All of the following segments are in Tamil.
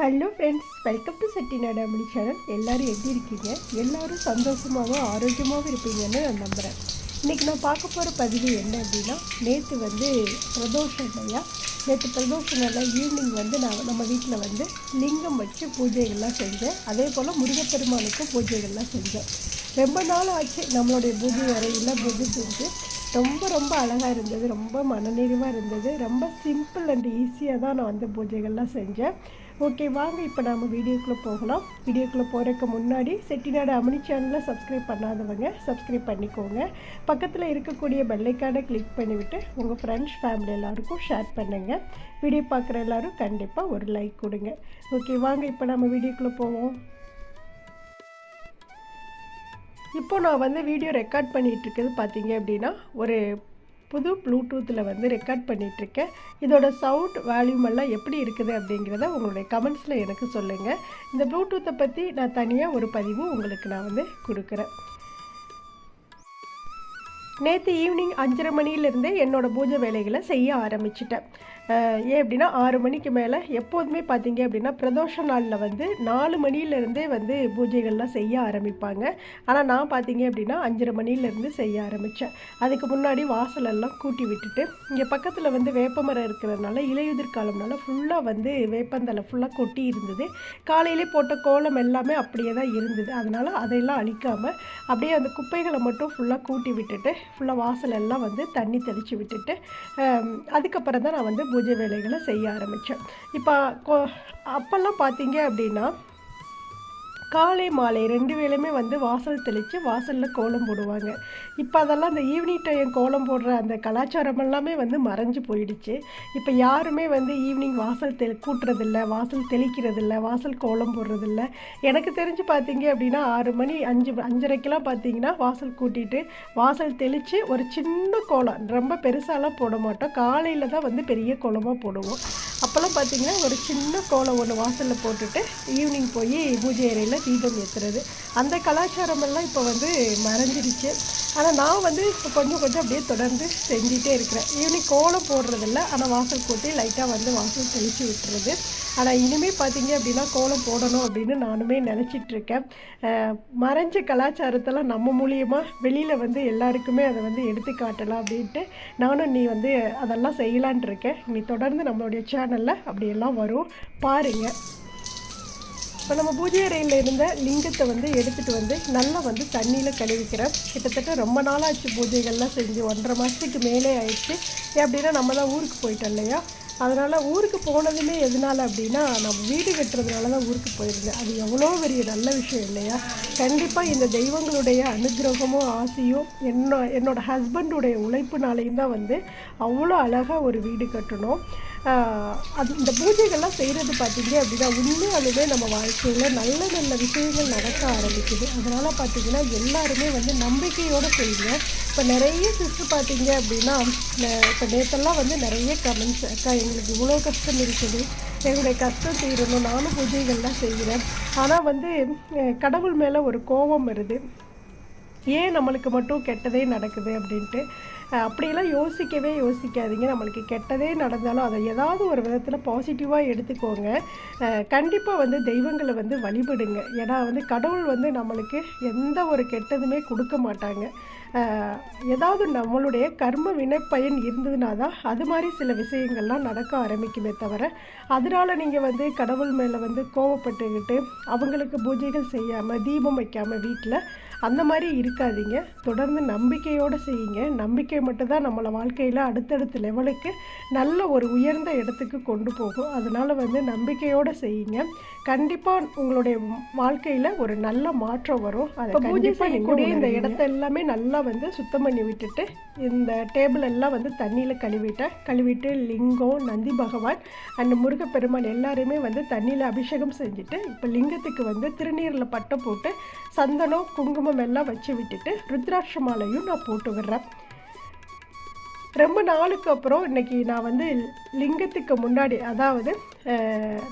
Hello friends welcome to Chettinad Ammani channel எல்லோரும் எப்படி இருக்கீங்க? எல்லோரும் சந்தோஷமாகவும் ஆரோக்கியமாகவும் இருப்பீங்கன்னு நான் நம்புகிறேன் இன்றைக்கி நான் பார்க்க போகிற பதிவு என்ன அப்படின்னா நேற்று வந்து பிரதோஷம் இல்லையா? நேற்று பிரதோஷம் நல்லா ஈவினிங் வந்து நான் நம்ம வீட்டில் வந்து லிங்கம் வச்சு பூஜைகள்லாம் செஞ்சேன். அதே போல் முருகப்பெருமானுக்கும் பூஜைகள்லாம் செஞ்சேன். ரொம்ப நாள் ஆச்சு நம்மளுடைய பூஜை அறையில் பூஜை செஞ்சு. ரொம்ப ரொம்ப அழகாக இருந்தது. ரொம்ப மனநிறைவாக இருந்தது. ரொம்ப சிம்பிள் அண்ட் ஈஸியாக தான் நான் வந்து பூஜைகள்லாம் செஞ்சேன். ஓகே வாங்க இப்போ நம்ம வீடியோக்குள்ளே போகலாம். வீடியோக்குள்ளே போகிறதுக்கு முன்னாடி செட்டிநாடு அமனி சேனலை சப்ஸ்கிரைப் பண்ணாதவங்க சப்ஸ்கிரைப் பண்ணிக்கோங்க. பக்கத்தில் இருக்கக்கூடிய பெல்லைக்கானை கிளிக் பண்ணிவிட்டு உங்கள் ஃப்ரெண்ட்ஸ் ஃபேமிலி எல்லாருக்கும் ஷேர் பண்ணுங்கள் வீடியோ பார்க்குற எல்லாரும் கண்டிப்பாக ஒரு லைக் கொடுங்க. ஓகே வாங்க இப்போ நம்ம வீடியோக்குள்ளே போவோம். இப்போ நான் வந்து வீடியோ ரெக்கார்ட் பண்ணிகிட்டுருக்குறது பார்த்தீங்க அப்படின்னா ஒரு புது ப்ளூடூத்தில் வந்து ரெக்கார்ட் பண்ணிகிட்ருக்கேன் இதோட சவுண்ட் வால்யூம் எல்லாம் எப்படி இருக்குது அப்படிங்கிறத உங்களுடைய கமெண்ட்ஸில் எனக்கு சொல்லுங்கள் இந்த ப்ளூடூத்தை பற்றி நான் தனியாக ஒரு பதிவு உங்களுக்கு நான் வந்து கொடுக்குறேன். நேற்று ஈவினிங் அஞ்சரை மணியிலேருந்தே என்னோடய பூஜை வேலைகளை செய்ய ஆரம்பிச்சிட்டேன். ஏன் அப்படின்னா ஆறு மணிக்கு மேலே எப்போதுமே பார்த்தீங்க அப்படின்னா பிரதோஷ நாளில் வந்து நாலு மணியிலேருந்தே வந்து பூஜைகள்லாம் செய்ய ஆரம்பிப்பாங்க. ஆனால் நான் பார்த்தீங்க அப்படின்னா அஞ்சரை மணியிலேருந்து செய்ய ஆரம்பித்தேன் அதுக்கு முன்னாடி வாசலெல்லாம் கூட்டி விட்டுட்டு இங்கே பக்கத்தில் வந்து வேப்பமரம் இருக்கிறதுனால இலையுதிர் காலம்னால ஃபுல்லாக வந்து வேப்பந்தலை ஃபுல்லாக கொட்டி இருந்தது. காலையிலே போட்ட கோலம் எல்லாமே அப்படியே தான் இருந்தது. அதனால் அதையெல்லாம் அழிக்காமல் அப்படியே அந்த குப்பைகளை மட்டும் ஃபுல்லாக கூட்டி விட்டுட்டு ஃபுல்லாக வாசலெல்லாம் வந்து தண்ணி தெளித்து விட்டுட்டு அதுக்கப்புறம் தான் நான் வந்து பூஜை வேலைகளை செய்ய ஆரம்பித்தேன் இப்போ கொ- அப்போல்லாம் பார்த்தீங்க அப்படின்னா காலை மாலை ரெண்டு வேளையுமே வந்து வாசல் தெளித்து வாசலில் கோலம் போடுவாங்க. இப்போ அதெல்லாம் அந்த ஈவினிங் டைம் கோலம் போடுற அந்த கலாச்சாரம் எல்லாமே வந்து மறைஞ்சு போயிடுச்சு. இப்போ யாருமே வந்து ஈவினிங் வாசல் தெளி கூட்டுறதில்ல வாசல் தெளிக்கிறதில்ல வாசல் கோலம் போடுறதில்ல. எனக்கு தெரிஞ்சு பார்த்தீங்க அப்படின்னா ஆறு மணி அஞ்சு அஞ்சரைக்கெலாம் பார்த்தீங்கன்னா வாசல் கூட்டிட்டு வாசல் தெளித்து ஒரு சின்ன கோலம். ரொம்ப பெருசாலாம் போட மாட்டோம். காலையில் தான் வந்து பெரிய கோலமாக போடுவோம். அப்போல்லாம் பார்த்தீங்கன்னா ஒரு சின்ன கோலம் ஒன்று வாசலில் போட்டுட்டு ஈவினிங் போய் பூஜை அறையில் தீபம் ஏற்றுறது அந்த கலாச்சாரமெல்லாம் இப்போ வந்து மறைஞ்சிருச்சு. ஆனால் நான் வந்து இப்போ கொஞ்சம் கொஞ்சம் அப்படியே தொடர்ந்து செஞ்சிகிட்டே இருக்கிறேன். ஈவினிங் கோலம் போடுறதில்ல. ஆனால் வாசல் கூட்டி லைட்டாக வந்து வாசல் தெளித்து விட்டுறது. ஆனால் இனிமேல் பார்த்தீங்க அப்படின்னா கோலம் போடணும் அப்படின்னு நானுமே நினச்சிட்டு இருக்கேன் மறைஞ்ச கலாச்சாரத்தெல்லாம் நம்ம மூலியமாக வெளியில் வந்து எல்லாருக்குமே அதை வந்து எடுத்து காட்டலாம் அப்படின்ட்டு நானும் நீ வந்து அதெல்லாம் செய்யலான் இருக்கேன். நீ தொடர்ந்து நம்மளுடைய சேனலில் அப்படியெல்லாம் வரும். பாருங்கள் இப்போ நம்ம பூஜை அறையில் இருந்த லிங்கத்தை வந்து எடுத்துகிட்டு வந்து நல்லா வந்து தண்ணியில் கழுவிக்கிறேன். கிட்டத்தட்ட ரொம்ப நாளாச்சு பூஜைகள்லாம் செஞ்சு ஒன்றரை மாதத்துக்கு மேலே ஆயிடுச்சு. ஏன் அப்படின்னா நம்ம தான் ஊருக்கு போயிட்டோம் இல்லையா? அதனால் ஊருக்கு போனதுமே எதனால அப்படின்னா நம்ம வீடு கட்டுறதுனால தான் ஊருக்கு போயிருந்தேன். அது எவ்வளோ பெரிய நல்ல விஷயம் இல்லையா? கண்டிப்பாக இந்த தெய்வங்களுடைய அனுகிரகமும் ஆசையும் என்ன என்னோட ஹஸ்பண்டுடைய உழைப்புனாலையும் தான் வந்து அவ்வளோ அழகாக ஒரு வீடு கட்டணும். அது இந்த பூஜைகள்லாம் செய்கிறது பார்த்தீங்க அப்படின்னா உண்மையாலுமே நம்ம வாழ்க்கையில் நல்ல நல்ல விஷயங்கள் நடக்க ஆரம்பிக்குது. அதனால் பார்த்தீங்கன்னா எல்லாருமே வந்து நம்பிக்கையோடு செய்யுங்க. இப்போ நிறைய சிஸ்டர் பார்த்தீங்க அப்படின்னா இப்போ நேற்றெல்லாம் வந்து நிறைய கமெண்ட்ஸ் அக்கா எங்களுக்கு இவ்வளோ கஷ்டம் இருக்குது. எங்களுடைய கஷ்டம் தீரணும். நானும் பூஜைகள்லாம் செய்கிறேன். ஆனால் வந்து கடவுள் மேலே ஒரு கோபம் வருது. ஏன் நம்மளுக்கு மட்டும் கெட்டதே நடக்குது அப்படின்ட்டு? அப்படியெல்லாம் யோசிக்கவே யோசிக்காதீங்க. நம்மளுக்கு கெட்டதே நடந்தாலும் அதை ஏதாவது ஒரு விதத்தில் பாசிட்டிவாக எடுத்துக்கோங்க. கண்டிப்பாக வந்து தெய்வங்களை வந்து வழிபடுங்க. ஏன்னா வந்து கடவுள் வந்து நம்மளுக்கு எந்த ஒரு கெட்டதுமே கொடுக்க மாட்டாங்க. ஏதாவது நம்மளுடைய கர்ம வினைப்பயன் இருந்ததுனா தான் அது மாதிரி சில விஷயங்கள்லாம் நடக்க ஆரம்பிக்குமே தவிர அதனால் நீங்கள் வந்து கடவுள் மேலே வந்து கோவப்பட்டுக்கிட்டு அவங்களுக்கு பூஜைகள் செய்யாமல் தீபம் வைக்காமல் வீட்டில் அந்த மாதிரி இருக்காதீங்க. தொடர்ந்து நம்பிக்கையோடு செய்யுங்க. நம்பிக்கை மட்டும்தான் நம்மளை வாழ்க்கையில் அடுத்தடுத்த லெவலுக்கு நல்ல ஒரு உயர்ந்த இடத்துக்கு கொண்டு போகும். அதனால் வந்து நம்பிக்கையோடு செய்யுங்க. கண்டிப்பாக உங்களுடைய வாழ்க்கையில் ஒரு நல்ல மாற்றம் வரும். அதை பூஜை செய்யக்கூடிய இந்த இடத்த எல்லாமே நல்லா வந்து சுத்தம் பண்ணி விட்டுட்டு இந்த டேபிள் எல்லாம் வந்து தண்ணியில் கழுவிட்டேன் கழுவிட்டு லிங்கம் நந்தி பகவான் அண்ட் முருகப்பெருமான் எல்லாருமே வந்து தண்ணியில் அபிஷேகம் செஞ்சுட்டு இப்போ லிங்கத்துக்கு வந்து திருநீரில் பட்டை போட்டு சந்தனம் குங்குமம் எல்லாம் வச்சு விட்டுட்டு ருத்ராட்ச மாலையும் நான் போட்டு விடுறேன். ரொம்ப நாளுக்கு அப்புறம் இன்னைக்கு நான் வந்து லிங்கத்துக்கு முன்னாடி அதாவது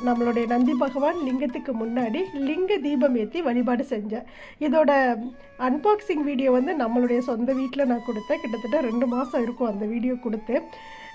நம்மளுடைய நந்தி பகவான் லிங்கத்துக்கு முன்னாடி லிங்க தீபம் ஏற்றி வழிபாடு செஞ்சேன். இதோட அன்பாக்சிங் வீடியோ வந்து நம்மளுடைய சொந்த வீட்டில் நான் கொடுத்தேன். கிட்டத்தட்ட ரெண்டு மாதம் இருக்கும் அந்த வீடியோ கொடுத்து.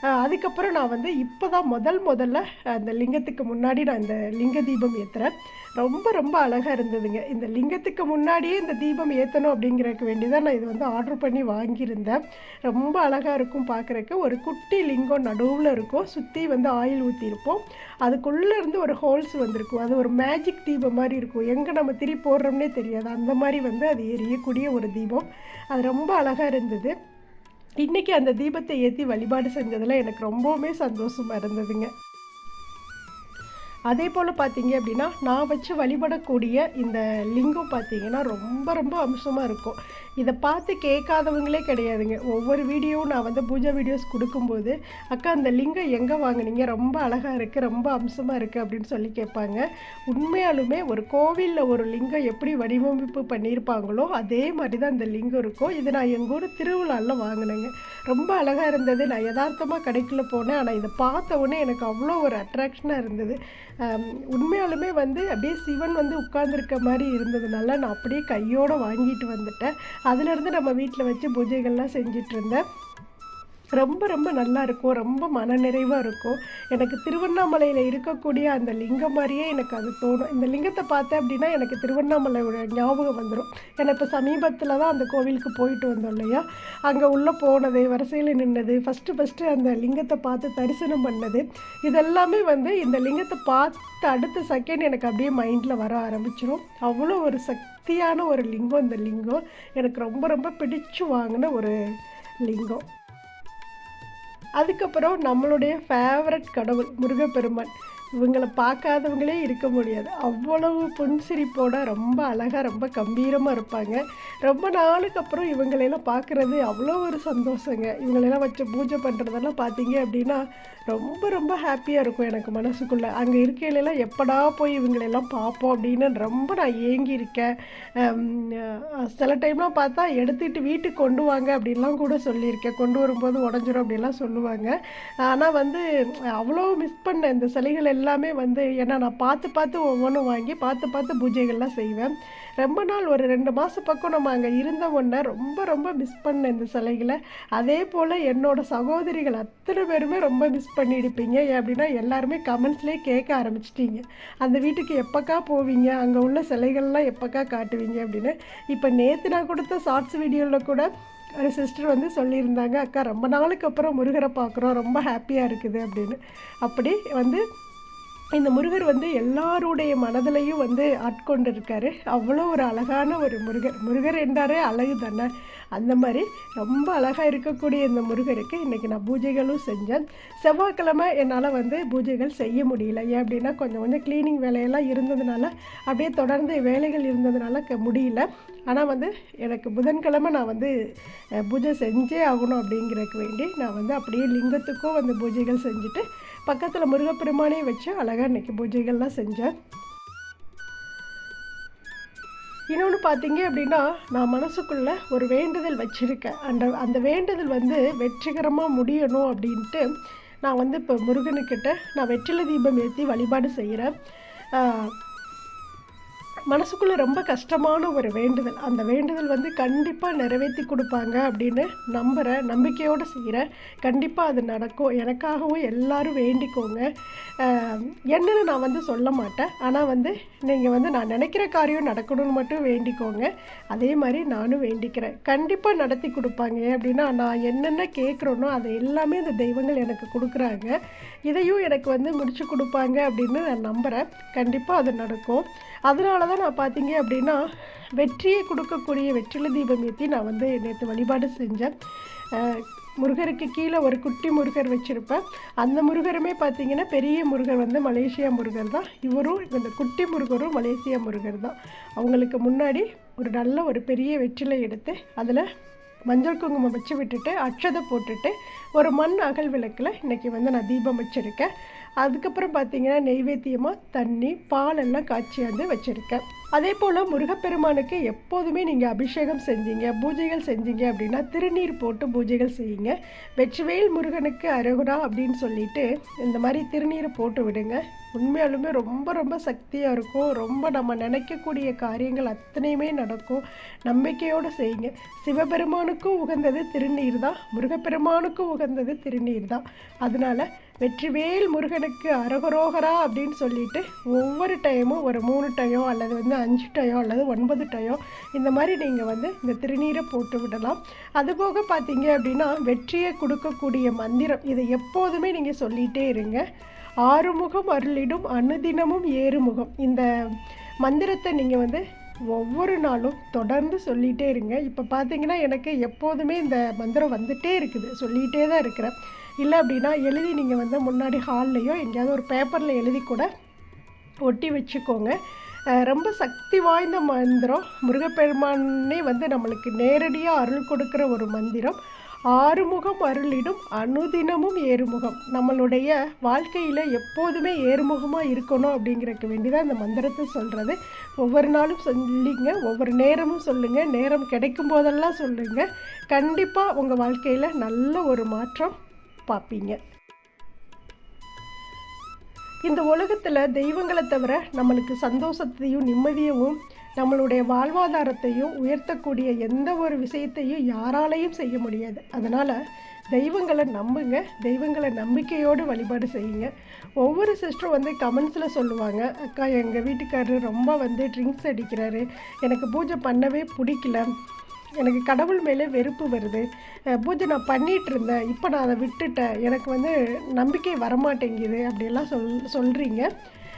அதுக்கப்புறம் நான் வந்து இப்போ தான் முதல் முதல்ல அந்த லிங்கத்துக்கு முன்னாடி நான் இந்த லிங்க தீபம் ஏற்றுறேன் ரொம்ப ரொம்ப அழகாக இருந்ததுங்க. இந்த லிங்கத்துக்கு முன்னாடியே இந்த தீபம் ஏற்றணும் அப்படிங்கிறதுக்கு வேண்டிதான் நான் இது வந்து ஆர்டர் பண்ணி வாங்கியிருந்தேன். ரொம்ப அழகாக இருக்கும் பார்க்குறக்கு ஒரு குட்டி லிங்கம் நடுவில் இருக்கும். சுற்றி வந்து ஆயில் ஊற்றிருப்போம் அதுக்குள்ளேருந்து ஒரு ஹோல்ஸ் வந்திருக்கும். அது ஒரு மேஜிக் தீபம் மாதிரி இருக்கும். எங்கே நம்ம திரி போடுறோம்னே தெரியாது. அந்த மாதிரி வந்து அது எரியக்கூடிய ஒரு தீபம். அது ரொம்ப அழகாக இருந்தது. இன்றைக்கி அந்த தீபத்தை ஏற்றி வழிபாடு செஞ்சதில் எனக்கு ரொம்பவுமே சந்தோஷமாக இருந்ததுங்க. அதே போல் பார்த்தீங்க அப்படின்னா நான் வச்சு வழிபடக்கூடிய இந்த லிங்கம் பார்த்தீங்கன்னா ரொம்ப ரொம்ப அம்சமாக இருக்கும். இதை பார்த்து கேட்காதவங்களே கிடையாதுங்க. ஒவ்வொரு வீடியோவும் நான் வந்து பூஜை வீடியோஸ் கொடுக்கும்போது அக்கா அந்த லிங்கம் எங்கே வாங்குனீங்க? ரொம்ப அழகாக இருக்குது ரொம்ப அம்சமாக இருக்குது அப்படின்னு சொல்லி கேட்பாங்க. உண்மையாலுமே ஒரு கோவிலில் ஒரு லிங்கம் எப்படி வடிவமைப்பு பண்ணியிருப்பாங்களோ அதே மாதிரி தான் இந்த லிங்கம் இருக்கும். இது நான் எங்கள் ஊர் திருவிழாவில் வாங்கினேங்க. ரொம்ப அழகாக இருந்தது. நான் யதார்த்தமாக கடைக்குள்ளே போனேன். ஆனால் இதை பார்த்த உடனே எனக்கு அவ்வளோ ஒரு அட்ராக்ஷனாக இருந்தது. உண்மையாலுமே வந்து அப்படியே சிவன் வந்து உட்கார்ந்துருக்க மாதிரி இருந்ததுனால நான் அப்படியே கையோடு வாங்கிட்டு வந்துட்டேன். அதுலேருந்து நம்ம வீட்டில் வச்சு பூஜைகள்லாம் செஞ்சிட்ருந்தேன் ரொம்ப ரொம்ப நல்லா இருக்கும். ரொம்ப மனநிறைவாக இருக்கும். எனக்கு திருவண்ணாமலையில் இருக்கக்கூடிய அந்த லிங்கம் மாதிரியே எனக்கு அது தோணும். இந்த லிங்கத்தை பார்த்தேன் அப்படின்னா எனக்கு திருவண்ணாமலையோட ஞாபகம் வந்துடும் ஏன்னா இப்போ சமீபத்தில் தான் அந்த கோவிலுக்கு போயிட்டு வந்தோம் இல்லையா? அங்கே உள்ளே போனது வரிசையில் நின்னது ஃபஸ்ட்டு ஃபஸ்ட்டு அந்த லிங்கத்தை பார்த்து தரிசனம் பண்ணது இதெல்லாமே வந்து இந்த லிங்கத்தை பார்த்து அடுத்த செகண்ட் எனக்கு அப்படியே மைண்டில் வர ஆரம்பிச்சிடும் அவ்வளோ ஒரு சக்தியான ஒரு லிங்கம் இந்த லிங்கம். எனக்கு ரொம்ப ரொம்ப பிடிச்சு வாங்கின ஒரு லிங்கம். அதுக்கப்புறம் நம்மளுடைய ஃபேவரட் கடவுள் முருகப்பெருமான். இவங்களை பார்க்காதவங்களே இருக்க முடியாது. அவ்வளவு புன்சிரிப்போட ரொம்ப அழகாக ரொம்ப கம்பீரமாக இருப்பாங்க. ரொம்ப நாளுக்கு அப்புறம் இவங்களையெல்லாம் பார்க்குறது அவ்வளோ ஒரு சந்தோஷங்க. இவங்களெல்லாம் வச்சு பூஜை பண்ணுறதெல்லாம் பார்த்தீங்க அப்படின்னா ரொம்ப ரொம்ப ஹாப்பியாக இருக்கும் எனக்கு மனசுக்குள்ளே. அங்கே இருக்கையிலலாம் எப்படா போய் இவங்களெல்லாம் பார்ப்போம் அப்படின்னு ரொம்ப நான் ஏங்கியிருக்கேன். சில டைம்லாம் பார்த்தா எடுத்துகிட்டு வீட்டுக்கு கொண்டு வாங்க அப்படின்லாம் கூட சொல்லியிருக்கேன். கொண்டு வரும்போது உடஞ்சிரும் அப்படிலாம் சொல்லுவாங்க. ஆனால் வந்து அவ்வளோ மிஸ் பண்ணேன். இந்த சிலைகள் எல்லாமே வந்து ஏன்னா நான் பார்த்து பார்த்து ஒவ்வொன்றும் வாங்கி பார்த்து பார்த்து பூஜைகள்லாம் செய்வேன். ரொம்ப நாள் ஒரு ரெண்டு மாதம் பக்கம் நம்ம அங்கே இருந்த உடனே ரொம்ப ரொம்ப மிஸ் பண்ணேன் இந்த சிலைகளை. அதே போல் என்னோடய சகோதரிகள் அத்தனை பேருமே ரொம்ப மிஸ் பண்ணியிருப்பீங்க. ஏன் அப்படின்னா எல்லாருமே கமெண்ட்ஸ்லேயே கேட்க ஆரம்பிச்சிட்டீங்க. அந்த வீட்டுக்கு எப்போக்கா போவீங்க? அங்கே உள்ள சிலைகள்லாம் எப்போக்கா காட்டுவீங்க அப்படின்னு. இப்போ நேற்று நான் கொடுத்த ஷார்ட்ஸ் வீடியோவில் கூட ஒரு சிஸ்டர் வந்து சொல்லியிருந்தாங்க அக்கா ரொம்ப நாளுக்கு அப்புறம் முருகரை பார்க்குறோம். ரொம்ப ஹாப்பியாக இருக்குது அப்படின்னு. அப்படி வந்து இந்த முருகர் வந்து எல்லாருடைய மனதிலையும் வந்து ஆட்கொண்டிருக்காரு. அவ்வளோ ஒரு அழகான ஒரு முருகர். முருகர் என்றாரே அழகு தானே? அந்த மாதிரி ரொம்ப அழகாக இருக்கக்கூடிய இந்த முருகருக்கு இன்றைக்கி நான் பூஜைகளும் செஞ்சேன். செவ்வாய்க்கிழமை என்னால் வந்து பூஜைகள் செய்ய முடியல. ஏன் அப்படின்னா கொஞ்சம் கொஞ்சம் க்ளீனிங் வேலையெல்லாம் இருந்ததுனால அப்படியே தொடர்ந்து வேலைகள் இருந்ததுனால க முடியல. ஆனால் வந்து எனக்கு புதன்கிழமை நான் வந்து பூஜை செஞ்சே ஆகணும் அப்படிங்கிறதுக்கு வேண்டி நான் வந்து அப்படியே லிங்கத்துக்கும் வந்து பூஜைகள் செஞ்சுட்டு பக்கத்தில் முருகப்பெருமானையும் வச்சு அழகாக இன்றைக்கி பூஜைகள்லாம் செஞ்சேன் இன்னொன்று பார்த்தீங்க அப்படின்னா நான் மனசுக்குள்ளே ஒரு வேண்டுதல் வச்சுருக்கேன். அந்த அந்த வேண்டுதல் வந்து வெற்றிகரமாக முடியணும் அப்படின்ட்டு நான் வந்து இப்போ முருகனுக்கிட்ட நான் வெற்றிலை தீபம் ஏற்றி வழிபாடு செய்கிறேன் மனசுக்குள்ளே ரொம்ப கஷ்டமான ஒரு வேண்டுதல். அந்த வேண்டுதல் வந்து கண்டிப்பாக நிறைவேற்றி கொடுப்பாங்க அப்படின்னு நம்புகிறேன் நம்பிக்கையோடு செய்கிறேன் கண்டிப்பாக அது நடக்கும். எனக்காகவும் எல்லாரும் வேண்டிக்கோங்க. என்னென்னு நான் வந்து சொல்ல மாட்டேன். ஆனால் வந்து நீங்கள் வந்து நான் நினைக்கிற காரியம் நடக்கணும்னு மட்டும் வேண்டிக்கோங்க. அதே மாதிரி நானும் வேண்டிக்கிறேன். கண்டிப்பாக நடத்தி கொடுப்பாங்க. அப்படின்னா நான் என்னென்ன கேட்குறேனோ அதை எல்லாமே இந்த தெய்வங்கள் எனக்கு கொடுக்குறாங்க. இதையும் எனக்கு வந்து முடிச்சு கொடுப்பாங்க அப்படின்னு நான் நம்புகிறேன் கண்டிப்பாக அது நடக்கும். அதனால தான் நான் பார்த்தீங்க அப்படின்னா வெற்றியை கொடுக்கக்கூடிய வெற்றிலை தீபம் ஏற்றி நான் வந்து நேற்று வழிபாடு செஞ்சேன். முருகருக்கு கீழே ஒரு குட்டி முருகர் வச்சுருப்பேன். அந்த முருகருமே பார்த்தீங்கன்னா பெரிய முருகர் வந்து மலேசியா முருகர் தான். இவரும் இந்த குட்டி முருகரும் மலேசியா முருகர் தான். அவங்களுக்கு முன்னாடி ஒரு நல்ல ஒரு பெரிய வெற்றிலை எடுத்து அதில் மஞ்சள் குங்குமம் வச்சு விட்டுட்டு அட்சதை போட்டுட்டு ஒரு மண் அகல் விளக்கில் இன்றைக்கி வந்து நான் தீபம் வச்சுருக்கேன். அதுக்கப்புறம் பார்த்தீங்கன்னா நெய்வேத்தியமாக தண்ணி பால் எல்லாம் காய்ச்சி வந்து வச்சுருக்கேன். அதே போல் முருகப்பெருமானுக்கு எப்போதுமே நீங்கள் அபிஷேகம் செஞ்சீங்க பூஜைகள் செஞ்சீங்க அப்படின்னா திருநீர் போட்டு பூஜைகள் செய்யுங்க. வெற்றிவேல் முருகனுக்கு அருகுரா அப்படின்னு சொல்லிட்டு இந்த மாதிரி திருநீரை போட்டு விடுங்க. உண்மையாலுமே ரொம்ப ரொம்ப சக்தியாக இருக்கும். ரொம்ப நம்ம நினைக்கக்கூடிய காரியங்கள் அத்தனையுமே நடக்கும். நம்பிக்கையோடு செய்யுங்க. சிவபெருமானுக்கும் உகந்தது திருநீர் தான். முருகப்பெருமானுக்கும் உகந்தது திருநீர் தான். அதனால் வெற்றிவேல் முருகனுக்கு அரகரோகரா அப்படின்னு சொல்லிட்டு ஒவ்வொரு டைமும் ஒரு மூணு டயோ அல்லது வந்து அஞ்சு டயோ அல்லது ஒன்பது டயோ இந்த மாதிரி நீங்கள் வந்து இந்த திருநீரை போட்டு விடலாம். அதுபோக பார்த்தீங்க அப்படின்னா வெற்றியை கொடுக்கக்கூடிய மந்திரம் இதை எப்போதுமே நீங்கள் சொல்லிகிட்டே இருங்க. ஆறுமுகம் அருளிடும் அனுதினமும் ஏறுமுகம். இந்த மந்திரத்தை நீங்கள் வந்து ஒவ்வொரு நாளும் தொடர்ந்து சொல்லிகிட்டே இருங்க. இப்போ பார்த்தீங்கன்னா எனக்கு எப்போதுமே இந்த மந்திரம் வந்துகிட்டே இருக்குது. சொல்லிகிட்டே தான் இருக்கிறேன். இல்லை அப்படின்னா எழுதி நீங்கள் வந்து முன்னாடி ஹால்லையோ எங்கேயாவது ஒரு பேப்பரில் எழுதி கூட ஒட்டி வச்சுக்கோங்க. ரொம்ப சக்தி வாய்ந்த மந்திரம். முருகப்பெருமானே வந்து நம்மளுக்கு நேரடியாக அருள் கொடுக்குற ஒரு மந்திரம். ஆறுமுகம் அருளிடும் அனுதினமும் ஏறுமுகம். நம்மளுடைய வாழ்க்கையில் எப்போதுமே ஏறுமுகமாக இருக்கணும் அப்படிங்கிறக்கு வேண்டிதான் இந்த மந்திரத்தை சொல்கிறது ஒவ்வொரு நாளும் சொல்லிங்க ஒவ்வொரு நேரமும் சொல்லுங்கள் நேரம் கிடைக்கும் போதெல்லாம் சொல்லுங்கள் கண்டிப்பாக உங்கள் வாழ்க்கையில் நல்ல ஒரு மாற்றம் பார்ப்பீங்க. இந்த உலகத்தில் தெய்வங்களை தவிர நம்மளுக்கு சந்தோஷத்தையும் நிம்மதியவும் நம்மளுடைய வாழ்வாதாரத்தையும் உயர்த்தக்கூடிய எந்த ஒரு விஷயத்தையும் யாராலையும் செய்ய முடியாது. அதனால் தெய்வங்களை நம்புங்க. தெய்வங்களை நம்பிக்கையோடு வழிபாடு செய்யுங்க. ஒவ்வொரு சிஸ்டரும் வந்து கமெண்ட்ஸில் சொல்லுவாங்க. அக்கா எங்கள் வீட்டுக்காரர் ரொம்ப வந்து ட்ரிங்க்ஸ் அடிக்கிறாரு. எனக்கு பூஜை பண்ணவே பிடிக்கல. எனக்கு கடவுள் மேலே வெறுப்பு வருது. பூஜை நான் பண்ணிகிட்டு இருந்தேன். இப்போ நான் அதை விட்டுட்டேன். எனக்கு வந்து நம்பிக்கை வரமாட்டேங்குது. அப்படியெல்லாம் சொல் சொல்கிறீங்க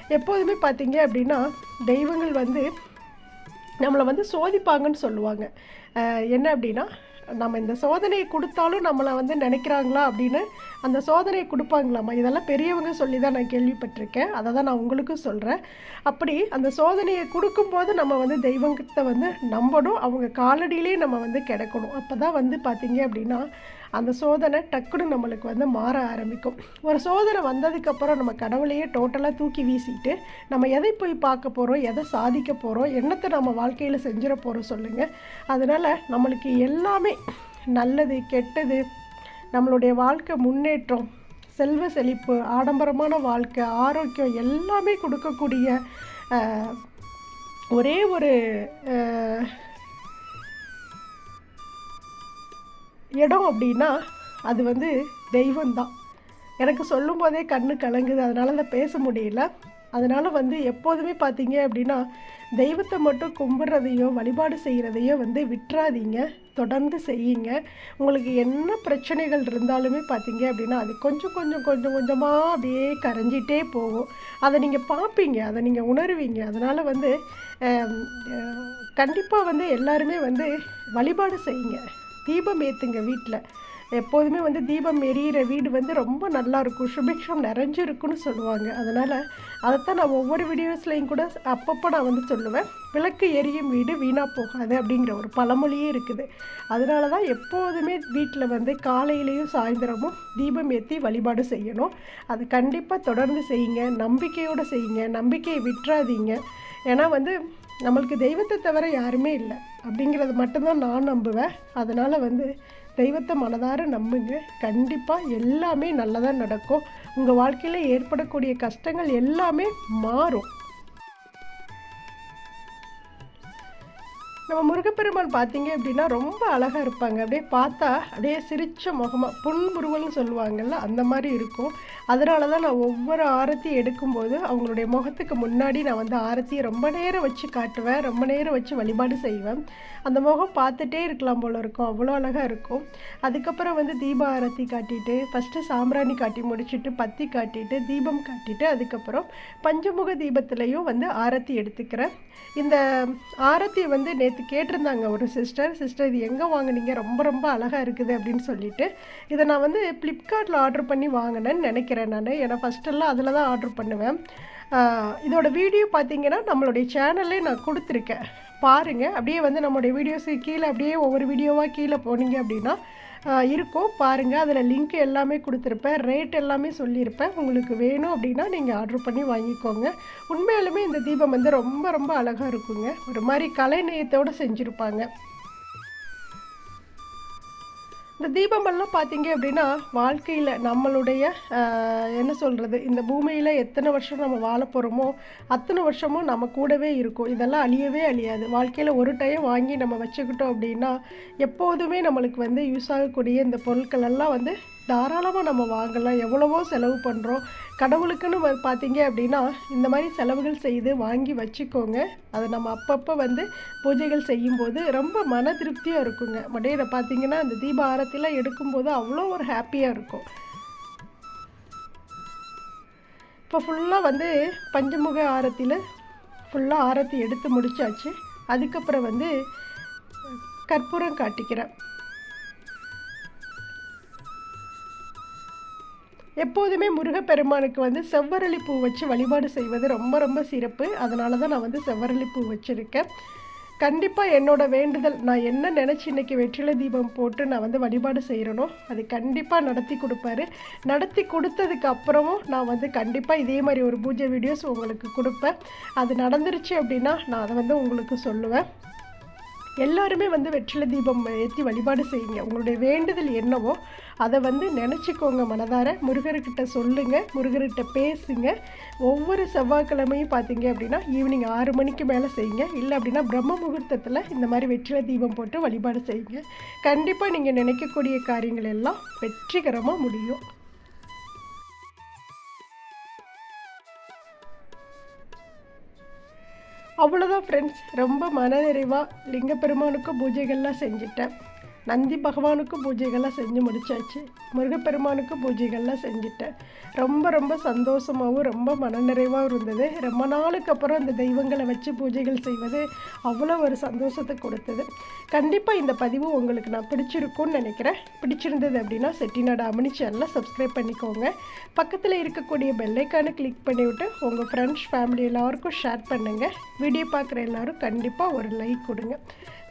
எப்போதுமே பார்த்தீங்க அப்படின்னா தெய்வங்கள் வந்து நம்மளை வந்து சோதிப்பாங்கன்னு சொல்லுவாங்க. என்ன அப்படின்னா நம்ம இந்த சோதனையை கொடுத்தாலும் நம்மளை வந்து நினைக்கிறாங்களா அப்படின்னு அந்த சோதனையை கொடுப்பாங்களாமா? இதெல்லாம் பெரியவங்க சொல்லி தான் நான் கேள்விப்பட்டிருக்கேன். அதை தான் நான் உங்களுக்கும் சொல்கிறேன் அப்படி அந்த சோதனையை கொடுக்கும்போது நம்ம வந்து தெய்வத்தை வந்து நம்பணும். அவங்க காலடியிலே நம்ம வந்து கிடக்கணும். அப்போ தான் வந்து பார்த்திங்க அப்படின்னா அந்த சோதனை டக்குன்னு நம்மளுக்கு வந்து மாற ஆரம்பிக்கும். ஒரு சோதனை வந்ததுக்கப்புறம் நம்ம கடவுளையே டோட்டலாக தூக்கி வீசிட்டு நம்ம எதை போய் பார்க்க போகிறோம் எதை சாதிக்க போகிறோம் என்னத்தை நம்ம வாழ்க்கையில் செஞ்சிட போகிறோம் சொல்லுங்கள் அதனால் நம்மளுக்கு எல்லாமே நல்லது கெட்டது நம்மளுடைய வாழ்க்கை முன்னேற்றம் செல்வ செழிப்பு ஆடம்பரமான வாழ்க்கை ஆரோக்கியம் எல்லாமே கொடுக்கக்கூடிய ஒரே ஒரு இடம் அப்படின்னா அது வந்து தெய்வம்தான். எனக்கு சொல்லும் போதே கண்ணு கலங்குது அதனால் அதை பேச முடியல. அதனால் வந்து எப்போதுமே பார்த்தீங்க அப்படின்னா தெய்வத்தை மட்டும் கும்பிட்றதையோ வழிபாடு செய்கிறதையோ வந்து விட்டுறாதீங்க. தொடர்ந்து செய்யுங்க. உங்களுக்கு என்ன பிரச்சனைகள் இருந்தாலுமே பார்த்தீங்க அப்படின்னா அது கொஞ்சம் கொஞ்சம் கொஞ்சம் கொஞ்சமாக அப்படியே கரைஞ்சிட்டே போகும். அதை நீங்கள் பார்ப்பீங்க அதை நீங்கள் உணர்வீங்க. அதனால் வந்து கண்டிப்பாக வந்து எல்லாருமே வந்து வழிபாடு செய்யுங்க. தீபம் ஏற்றுங்க வீட்டில் எப்போதுமே வந்து தீபம் எரியிற வீடு வந்து ரொம்ப நல்லாயிருக்கும் சுபிக்ஷம் நிறைஞ்சிருக்குன்னு சொல்லுவாங்க. அதனால் அதைத்தான் நான் ஒவ்வொரு வீடியோஸ்லையும் கூட அப்பப்போ நான் வந்து சொல்லுவேன். விளக்கு எரியும் வீடு வீணாக போகாது அப்படிங்கிற ஒரு பழமொழியே இருக்குது. அதனால தான் எப்போதுமே வீட்டில் வந்து காலையிலையும் சாயந்தரமும் தீபம் ஏற்றி வழிபாடு செய்யணும். அது கண்டிப்பாக தொடர்ந்து செய்யுங்க. நம்பிக்கையோடு செய்யுங்க. நம்பிக்கையை விட்டுறாதீங்க. ஏன்னா வந்து நம்மளுக்கு தெய்வத்தை தவிர யாருமே இல்லை. அப்படிங்கிறது மட்டும்தான் நான் நம்புவேன். அதனால் வந்து தெய்வத்தை மனதார நம்புங்க. கண்டிப்பாக எல்லாமே நல்லதாக நடக்கும். உங்கள் வாழ்க்கையில் ஏற்படக்கூடிய கஷ்டங்கள் எல்லாமே மாறும். நம்ம முருகப்பெருமான் பார்த்தீங்க அப்படின்னா ரொம்ப அழகாக இருப்பாங்க. அப்படியே பார்த்தா அப்படியே சிரித்த முகமாக புன்முருவல்னு சொல்லுவாங்கள்ல அந்த மாதிரி இருக்கும். அதனால தான் நான் ஒவ்வொரு ஆரத்தி எடுக்கும்போது அவங்களுடைய முகத்துக்கு முன்னாடி நான் வந்து ஆரத்தியை ரொம்ப நேரம் வச்சு காட்டுவேன் ரொம்ப நேரம் வச்சு வழிபாடு செய்வேன். அந்த முகம் பார்த்துட்டே இருக்கலாம் போல் இருக்கும் அவ்வளோ அழகாக இருக்கும். அதுக்கப்புறம் வந்து தீப ஆரத்தி காட்டிட்டு ஃபஸ்ட்டு சாம்பிராணி காட்டி முடிச்சுட்டு பத்தி காட்டிட்டு தீபம் காட்டிட்டு அதுக்கப்புறம் பஞ்சமுக தீபத்துலேயும் வந்து ஆரத்தி எடுத்துக்கிறேன். இந்த ஆரத்தி வந்து நேற்று கேட்டிருந்தாங்க ஒரு சிஸ்டர் சிஸ்டர் இது எங்கே வாங்கினீங்க? ரொம்ப ரொம்ப அழகாக இருக்குது அப்படின்னு சொல்லிட்டு. இதை நான் வந்து ஃப்ளிப்கார்ட்டில் ஆர்டர் பண்ணி வாங்கினேன்னு நினைக்கிறேன். நான். ஏன்னா ஃபஸ்ட்டெல்லாம் அதில் தான் ஆர்டர் பண்ணுவேன். இதோட வீடியோ பார்த்தீங்கன்னா நம்மளுடைய சேனல்லே நான் கொடுத்துருக்கேன். பாருங்கள் அப்படியே வந்து நம்மளுடைய வீடியோஸு கீழே அப்படியே ஒவ்வொரு வீடியோவாக கீழே போனீங்க அப்படின்னா இருக்கும். பாருங்கள் அதில் லிங்க் எல்லாமே கொடுத்துருப்பேன். ரேட் எல்லாமே சொல்லியிருப்பேன். உங்களுக்கு வேணும் அப்படின்னா நீங்கள் ஆர்டர் பண்ணி வாங்கிக்கோங்க. உண்மையாலுமே இந்த தீபம் வந்து ரொம்ப ரொம்ப அழகாக இருக்குங்க. ஒரு மாதிரி கலை நேயத்தோடு செஞ்சுருப்பாங்க. இந்த தீபமெல்லாம் பார்த்தீங்க அப்படின்னா வாழ்க்கையில் நம்மளுடைய என்ன சொல்கிறது இந்த பூமியில் எத்தனை வருஷம் நம்ம வாழ போகிறோமோ அத்தனை வருஷமும் நம்ம கூடவே இருக்கும். இதெல்லாம் அழியவே அழியாது. வாழ்க்கையில் ஒரு டைம் வாங்கி நம்ம வச்சுக்கிட்டோம் அப்படின்னா எப்போதுமே நம்மளுக்கு வந்து யூஸ் ஆகக்கூடிய இந்த பொருட்கள் எல்லாம் வந்து தாராளமாக நம்ம வாங்கலாம். எவ்வளவோ செலவு பண்ணுறோம் கடவுளுக்குன்னு வ- பார்த்தீங்க அப்படின்னா இந்த மாதிரி செலவுகள் செய்து வாங்கி வச்சுக்கோங்க. அதை நம்ம அப்பப்போ வந்து பூஜைகள் செய்யும்போது ரொம்ப மன திருப்தியாக இருக்குங்க. மடையில் பார்த்தீங்கன்னா அந்த தீப ஆரத்திலாம் எடுக்கும்போது அவ்வளோ ஒரு ஹாப்பியாக இருக்கும். இப்போ ஃபுல்லாக வந்து பஞ்சமுக ஆரத்தியில் ஃபுல்லாக ஆரத்தி எடுத்து முடிச்சாச்சு. அதுக்கப்புறம் வந்து கற்பூரம் காட்டிக்கிறேன். எப்போதுமே முருகப்பெருமானுக்கு வந்து செவ்வரளி பூ வச்சு வழிபாடு செய்வது ரொம்ப ரொம்ப சிறப்பு. அதனால தான் நான் வந்து செவ்வரளி பூ வச்சுருக்கேன். கண்டிப்பாக என்னோட வேண்டுதல் நான் என்ன நினச்சி இன்றைக்கி வெற்றிலை தீபம் போட்டு நான் வந்து வழிபாடு செய்கிறனோ அது கண்டிப்பாக நடத்தி கொடுப்பாரு. நடத்தி கொடுத்ததுக்கு அப்புறமும் நான் வந்து கண்டிப்பாக இதே மாதிரி ஒரு பூஜை வீடியோஸ் உங்களுக்கு கொடுப்பேன். அது நடந்துருச்சு அப்படின்னா நான் அதை வந்து உங்களுக்கு சொல்லுவேன். எல்லாருமே வந்து வெற்றிலை தீபம் ஏற்றி வழிபாடு செய்யுங்க. உங்களுடைய வேண்டுதல் என்னவோ அதை வந்து நினச்சிக்கோங்க மனதார. முருகர்கிட்ட சொல்லுங்கள் முருகர்கிட்ட பேசுங்க. ஒவ்வொரு செவ்வாய்க்கிழமையும் பார்த்தீங்க அப்படின்னா ஈவினிங் ஆறு மணிக்கு மேலே செய்யுங்க. இல்லை அப்படின்னா பிரம்ம முகூர்த்தத்தில் இந்த மாதிரி வெற்றிலை தீபம் போட்டு வழிபாடு செய்யுங்க. கண்டிப்பாக நீங்கள் நினைக்கக்கூடிய காரியங்கள் எல்லாம் வெற்றிகரமாக முடியும். அவ்வளோதான் ஃப்ரெண்ட்ஸ் ரொம்ப மனநிறைவாக லிங்க பெருமானுக்கும் பூஜைகள்லாம் செஞ்சுட்டேன். நந்தி பகவானுக்கும் பூஜைகள்லாம் செஞ்சு முடிச்சாச்சு. முருகப்பெருமானுக்கும் பூஜைகள்லாம் செஞ்சுட்டேன். ரொம்ப ரொம்ப சந்தோஷமாகவும் ரொம்ப மனநிறைவாகவும் இருந்தது. ரொம்ப நாளுக்கு அப்புறம் இந்த தெய்வங்களை வச்சு பூஜைகள் செய்வது அவ்வளோ ஒரு சந்தோஷத்தை கொடுத்தது. கண்டிப்பாக இந்த பதிவு உங்களுக்கு நான் பிடிச்சிருக்கும்னு நினைக்கிறேன். பிடிச்சிருந்தது அப்படின்னா செட்டிநாடு அமனி சேனலை சப்ஸ்கிரைப் பண்ணிக்கோங்க. பக்கத்தில் இருக்கக்கூடிய பெல்லைக்கானை கிளிக் பண்ணிவிட்டு உங்கள் ஃப்ரெண்ட்ஸ் ஃபேமிலி எல்லாருக்கும் ஷேர் பண்ணுங்கள் வீடியோ பார்க்குற எல்லோரும் கண்டிப்பாக ஒரு லைக் கொடுங்க.